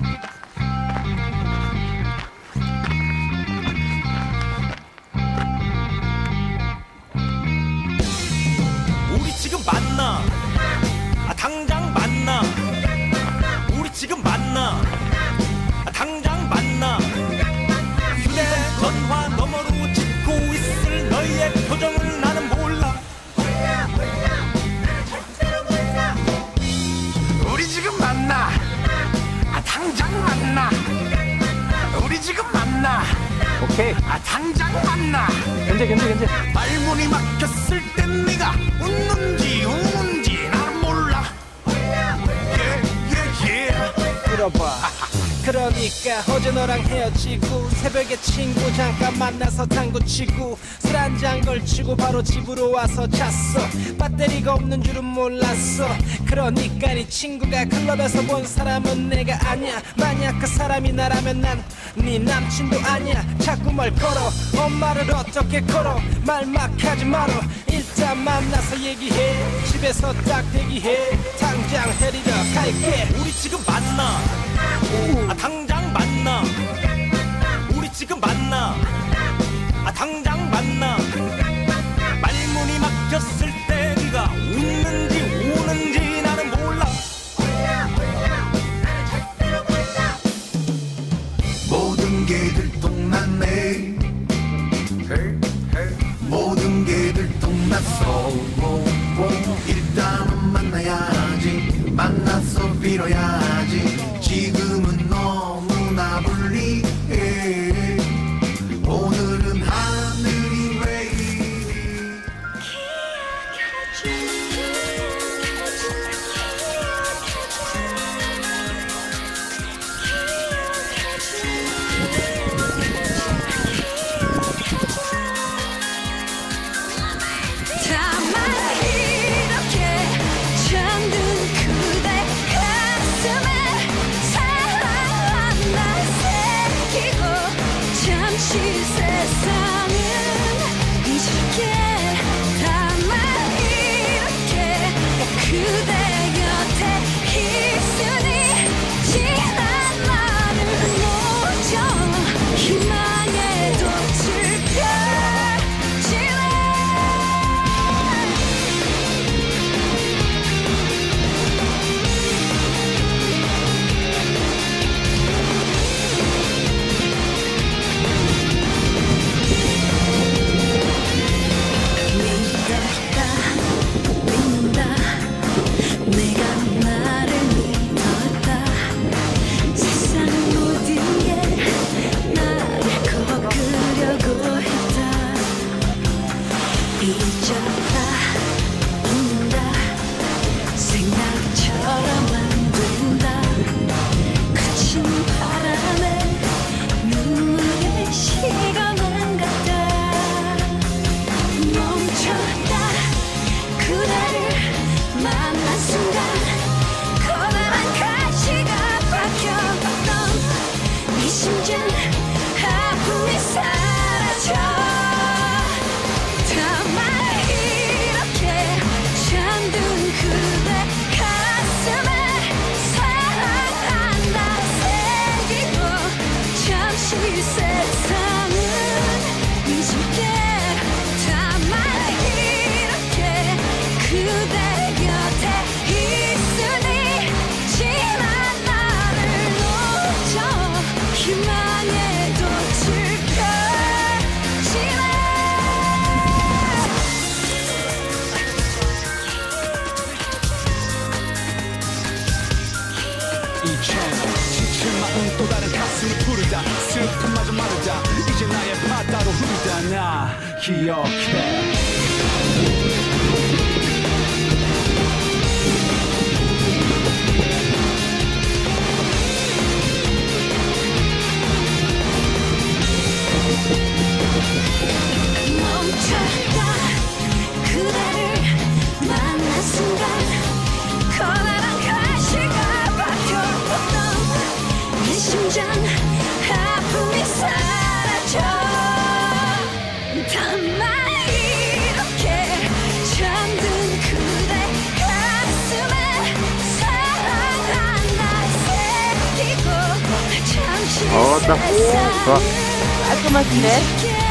우리 오케이. 아 당장 만나 견제, 견제, 견제. 말문이 막혔을 땐 네가 웃는지 그러니까 어제 너랑 헤어지고 새벽에 친구 잠깐 만나서 당구 치고 술 한 잔 걸치고 바로 집으로 와서 잤어. 배터리가 없는 줄은 몰랐어. 그러니까 네 친구가 클럽에서 본 사람은 내가 아니야. 만약 그 사람이 나라면 난 네 남친도 아니야. 자꾸 뭘 걸어. 엄마를 어떻게 걸어? 말 막 하지 말어. 일단 만나서 얘기해. 집에서 딱 대기해. 당장 데리러 갈게. 우리 지금 만나. 아, 당장 당장 만나. 말문이 막혔을 때 네가 웃는지 우는지 나는 몰라. 모든 게 들통났네. 모든 게 들통났어 가슴을 부르다. 슬픔마저 마르다. 이제 나의 바다로 흐르다. 나 기억해 어, 딱. 좋아. 깔끔하신데?